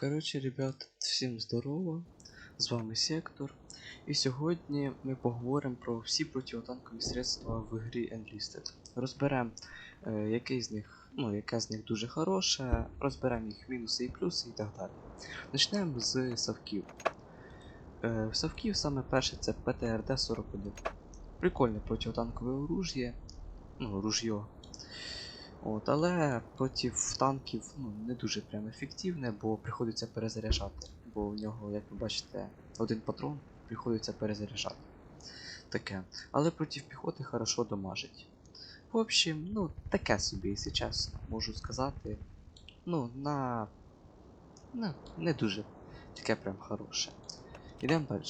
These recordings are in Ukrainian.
Коротше, ребят, всім здорово. З вами Сектор. І сьогодні ми поговоримо про всі противотанкові средства в грі Enlisted. Розберемо, е, з них, ну, яке з них дуже хороше, розберемо їх мінуси і плюси і так далі. Почнемо з Савків. Е, Савків саме перше це ПТРД-41. Прикольне противотанкове оружие. Ну, ружьо. От, але проти танків ну, не дуже прям ефективне, бо приходиться перезаряджати. Бо в нього, як ви бачите, один патрон приходиться перезаряджати. Таке. Але проти піхоти хорошо домажить. В общем, ну, таке собі, якщо чесно, можу сказати. Ну, на. на не дуже таке прям хороше. Йдемо далі.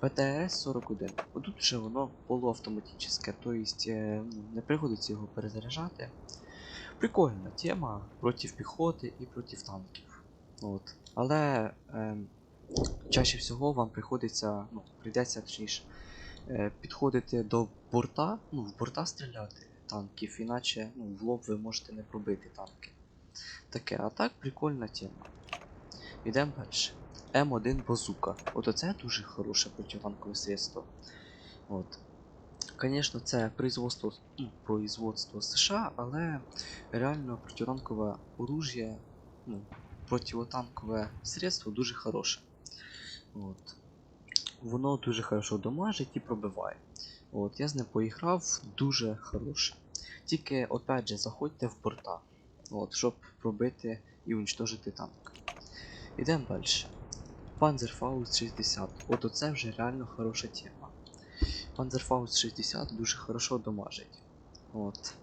ПТРС-41. Тут вже воно полуавтоматичне, тобто ну, не приходиться його перезаряджати. Прикольна тема проти піхоти і проти танків. От. Але е, чаще всього вам приходиться, ну, прийдеться точніше, е, підходити до борта, ну, в борта стріляти танків, іначе ну, в лоб ви можете не пробити танки. Таке, а так прикольна тема. Йдемо далі. М1 базука. От оце дуже хороше протитанкове средство. От. Звісно, це производство, ну, производство США, але реально протитанкове оружие, ну, противотанкове средство дуже хороше. От. Воно дуже хорошо домажить і пробиває. От, я з ним поіграв дуже хороше. Тільки, опять же, заходьте в порта, от, щоб пробити і уничтожити танк. Ідемо далі. Panzerfaust 60. От оце вже реально хороша тема. Panzerfaust 60 дуже хорошо домажить. От.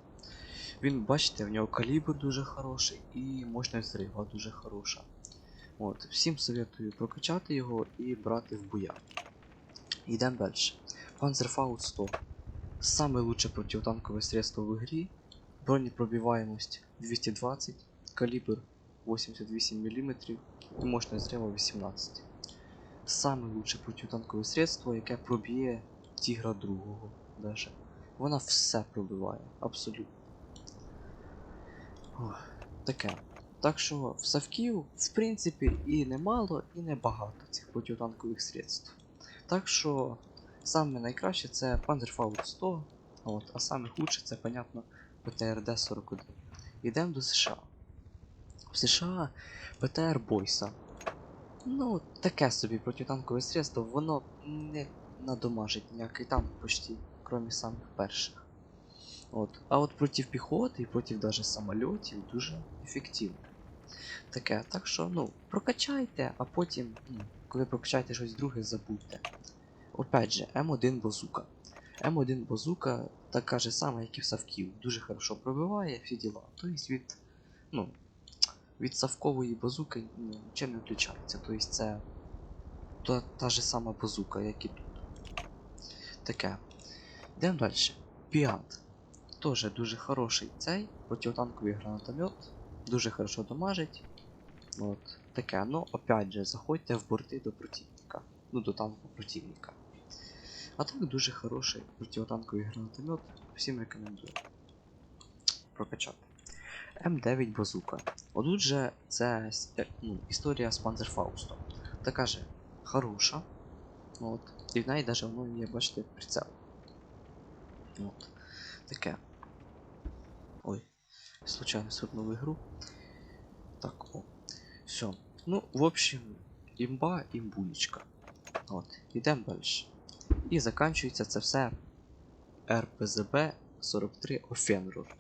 Він, бачите, в нього калібр дуже хороший і мощність зрива дуже хороша. От. Всім советую прокачати його і брати в боя. Йдемо далі. Panzerfaust 100. Саме лучше противотанкове средство в ігрі. Бронепробиваемость 220, калібр 88 мм і мощність зрива 18. Саме лучше протитанкове средство, яке проб'є тігра другого даже. Вона все пробиває, абсолютно. Ох, таке. Так що в Савків, в принципі, і немало, і небагато цих протитанкових средств. Так що саме найкраще це Panzerfaust 100, от, а саме худше це, понятно, ПТРД-41. Йдемо до США. В США ПТР Бойса. Ну, таке собі протитанкове средство, воно не надомажить ніякий танк почти, кроме самих перших. От. А от проти піхоти і проти даже самольотів дуже ефективне. Таке, так що, ну, прокачайте, а потім, ну, коли прокачаєте щось друге, забудьте. Опять же, М1 базука. М1 базука така же сама, як і в Савків. Дуже хорошо пробиває всі діла. Тобто від, ну, від Савкової базуки ну, нічим не відрізняється. Тобто це та, та же сама базука, як і тут. Таке. Йдемо далі. Піат. Тоже дуже хороший цей противотанковий гранатомет. Дуже хорошо домажить. От. Таке, ну опять же, заходьте в борти до противника. Ну, до танку противника. А так дуже хороший противотанковий гранатомет. Всім рекомендую. Прокачати. М9 базука. Отут же це ну, історія з Панзерфаустом. Така же хороша. От. І в неї навіть воно є, бачите, прицел. От. Таке. Ой, случайно свернув ігру. Так, о. Все. Ну, в общем, імба імбулечка. От, йдемо далі. І заканчується це все РПЗБ 43 Офенрор.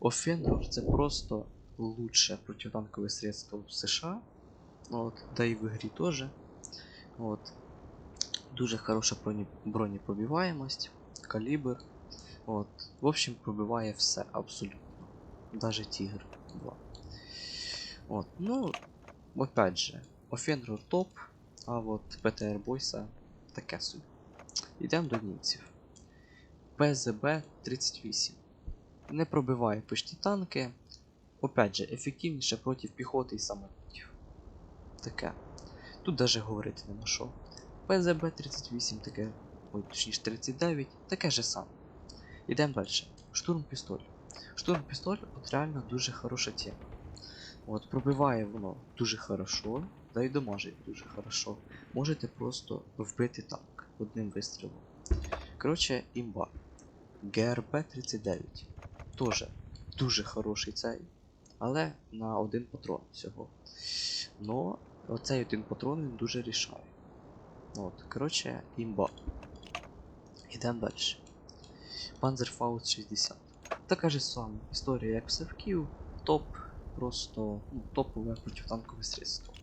Офенрор це просто лучше протитанкове средство в США. От, да і в ігрі теж. От. Дуже хороша бронепробиваємость, калібр. От. В общем, пробиває все абсолютно. Даже Тигр 2. От. Ну, опять же, Офенрор топ, а от ПТР Бойса таке собі. Йдемо до німців. ПЗБ-38. Не пробиває почти танки. Опять же, ефективніше проти піхоти і самолітів. Таке. Тут даже говорити нема що. ПЗБ-38 таке. Ой, точніше 39, таке же саме. Йдемо далі. Штурм пістоль. Штурм пістоль от реально дуже хороша тема. От, пробиває воно дуже хорошо. да й дамажить дуже хорошо. Можете просто вбити танк одним вистрілом. Коротше, імба. ГРБ-39. Тоже дуже хороший цей. Але на один патрон всього. Но оцей один патрон він дуже рішає. От, коротше, імба. Ідемо далі. Panzerfaust 60. Така ж сама історія, як в Севків, топ, просто ну, топове протитанкове средство.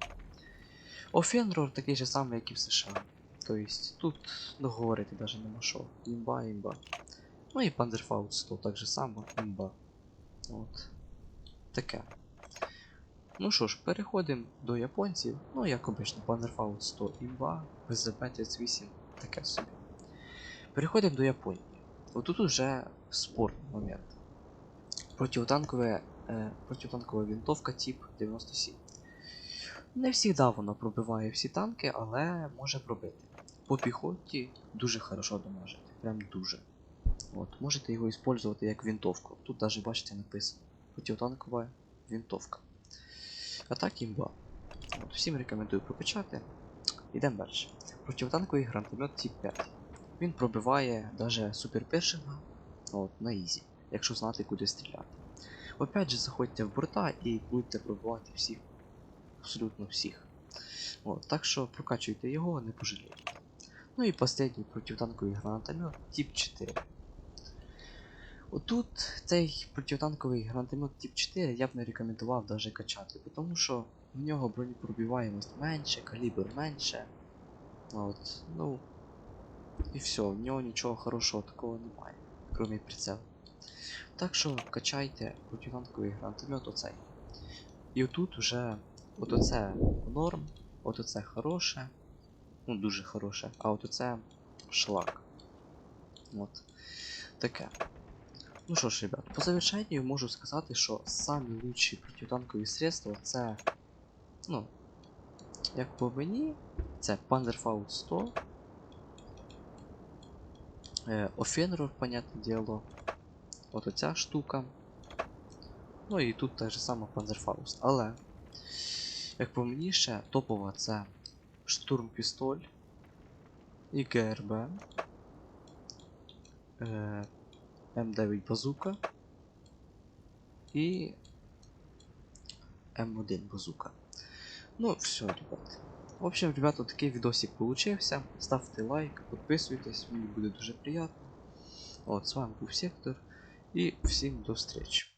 Офенрор такий же самий, як і в США. Тобто тут ну, говорити навіть нема що. Імба, імба. Ну і Panzerfaust 100 так же само, імба. От. Таке. Ну що ж, переходимо до японців. Ну, як обично, Panzerfaust 100 імба, ВЗП-38, таке собі. Переходимо до Японії. Отут уже спорний момент. Противотанкове, е, противотанкова винтовка тип 97. Не завжди вона пробиває всі танки, але може пробити. По піхоті дуже хорошо дамажить. Прям дуже. От, можете його використовувати як винтовку. Тут навіть бачите написано. Противотанкова винтовка. А так імба. От, всім рекомендую прокачати. Йдемо далі. Противотанковий гранатомет тип 5. Він пробиває даже супер першинга от, на ізі, якщо знати куди стріляти. Опять же, заходьте в борта і будете пробивати всіх, абсолютно всіх. От, так що прокачуйте його, не пожалієте. Ну і останній протитанковий гранатомет тип 4. Отут цей протитанковий гранатомет тип 4 я б не рекомендував даже качати, тому що в нього бронепробиваємость менше, калібр менше. От, ну, і все, в нього нічого хорошого такого немає, крім прицелу. Так що качайте протитанковий гранатомет оцей. І отут уже от оце норм, от оце хороше, ну дуже хороше, а от оце шлак. От. Таке. Ну що ж, ребят, по завершенню можу сказати, що самі лучші протитанкові средства це. Ну, як по мені, це Panzerfaust 100. Е, понятне діло. От оця штука. Ну і тут та ж сама Panzerfaust. Але, як по мені ще, топова це штурмпістоль і ГРБ. Е, М9 базука і М1 базука. Ну, все, ребят. В общем, ребята, такий відосик получився. Ставте лайк, підписуйтесь, мені буде дуже приємно. От, з вами був Сектор. І всім до встречи.